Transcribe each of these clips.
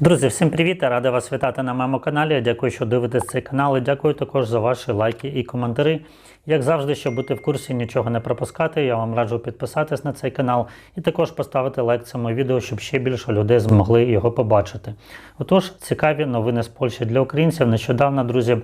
Друзі, всім привіт! Я радий вас вітати на моєму каналі. Дякую, що дивитесь цей канал. І дякую також за ваші лайки і коментарі. Як завжди, щоб бути в курсі, нічого не пропускати, я вам раджу підписатись на цей канал і також поставити лайк цьому відео, щоб ще більше людей змогли його побачити. Отож, цікаві новини з Польщі для українців. Нещодавно, друзі,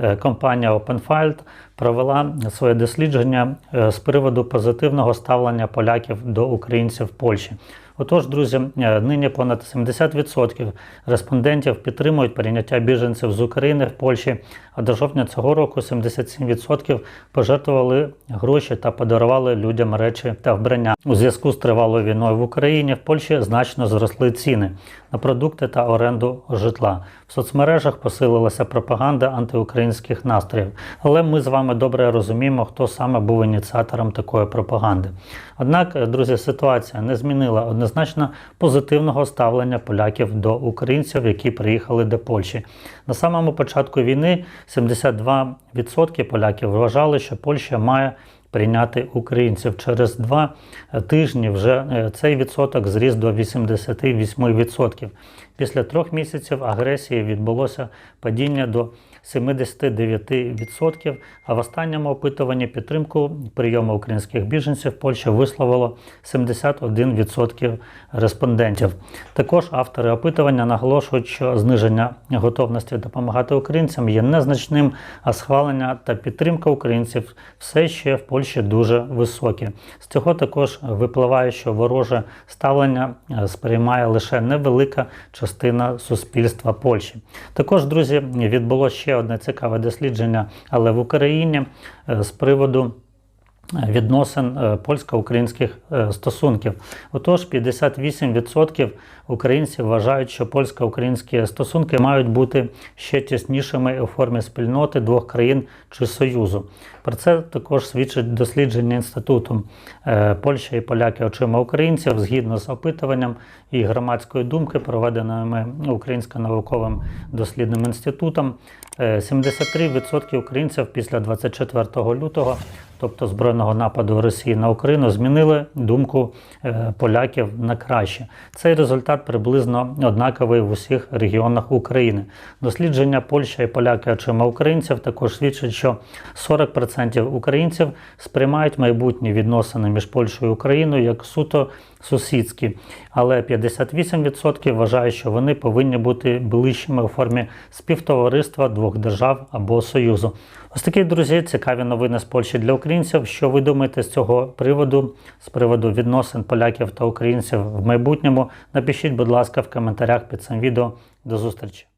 е, компанія OpenFild провела своє дослідження е, з приводу позитивного ставлення поляків до українців в Польщі. Отож, друзі, е, нині понад 70% респондентів підтримують прийняття біженців з України в Польщі, а до жовтня цього року 77% пожертвували гроші та подарували людям речі та вбрання. У зв'язку з тривалою війною в Україні в Польщі значно зросли ціни на продукти та оренду житла. В соцмережах посилилася пропаганда антиукраїнських настроїв, але ми з вами добре розуміємо, хто саме був ініціатором такої пропаганди. Однак, друзі, ситуація не змінила однозначно позитивного ставлення поляків до українців, які приїхали до Польщі. На самому початку війни 72% поляків вважали, що Польща має прийняти українців. Через два тижні вже е, цей відсоток зріс до 88%. Після трьох місяців агресії відбулося падіння до 79%, а в останньому опитуванні підтримку прийому українських біженців в Польщі висловило 71% респондентів. Також автори опитування наголошують, що зниження готовності допомагати українцям є незначним, а схвалення та підтримка українців все ще в Польщі дуже високі. З цього також випливає, що вороже ставлення е, сприймає лише невелика частина суспільства Польщі. Також, друзі, відбулося ще одне цікаве дослідження, але в Україні е, з приводу. Відносин е, польсько-українських е, стосунків. Отож, 58% українців вважають, що польсько-українські стосунки мають бути ще тіснішими у формі спільноти двох країн чи союзу. Про це також свідчить дослідження інституту е, Польща і поляки очима українців згідно з опитуванням і громадської думки, проведеними Українським науковим дослідним інститутом. 73% українців після 24 лютого, тобто збройного нападу Росії на Україну, змінили думку е, поляків на краще. Цей результат приблизно однаковий в усіх регіонах України. Дослідження Польща і поляки очима українців також свідчить, що 40% українців сприймають майбутні відносини між Польщею і Україною як суто сусідські, але 58% вважають, що вони повинні бути ближчими у формі співтовариства двох держав або союзу. Ось такі друзі, цікаві новини з Польщі для українців. Що ви думаєте з цього приводу, з приводу відносин поляків та українців в майбутньому? Напишіть, будь ласка, в коментарях під цим відео. До зустрічі!